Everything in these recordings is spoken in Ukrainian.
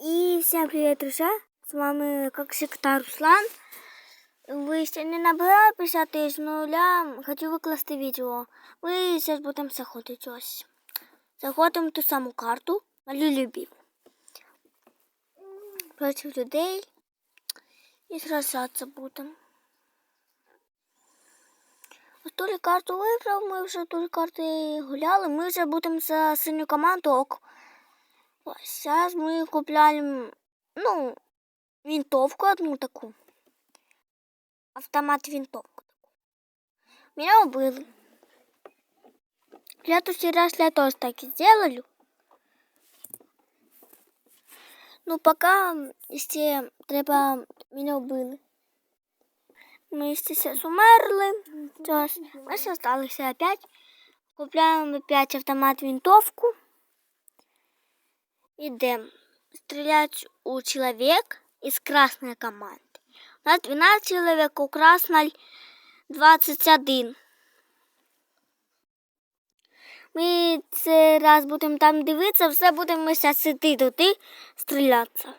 И всем привет, друзья! С вами, как всегда, Руслан. Ви ще не набирали 50 тисяч нуля, хочу викласти відео. Ми зараз будемо заходити ось. Заходимо в ту саму карту, малю любів. Проти людей. І сражатися будемо. Ось ту карту вибрав, ми вже ту карти гуляли, ми вже будемо за синю команду ок. Ось зараз ми купляємо, ну, винтовку одну таку. Автомат винтовку таку. Меня убили. Я тут раз я тоже так и сделаю. Ну, пока, если треба, меня убили. Ми сейчас умерли. Сейчас мы осталось опять. Купляем опять автомат винтовку. Идем стрелять у человек из красной команды. У нас 12 человек, у красной 21. Ми цей раз будемо там дивитися, все будемо ми зараз іти туди стрілятися.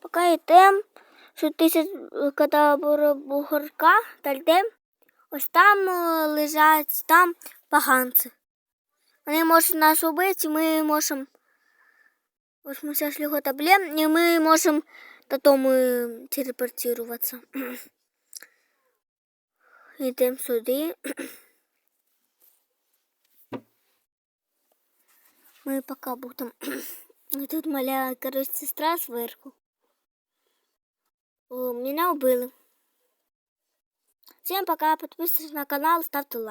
Поки йдемо, що тисяч, бугорка, та йдемо, ось там е, лежать там поганці. Вони можуть нас убити, ми можемо. Ось ми зараз його таблем, і ми можемо потім е, телепортуватися. Йдемо сюди. Ми поки будемо. Тут моя, коротше, сестра зверху. О, Меня убили. Всем пока, подписывайтесь на канал, ставьте лайк.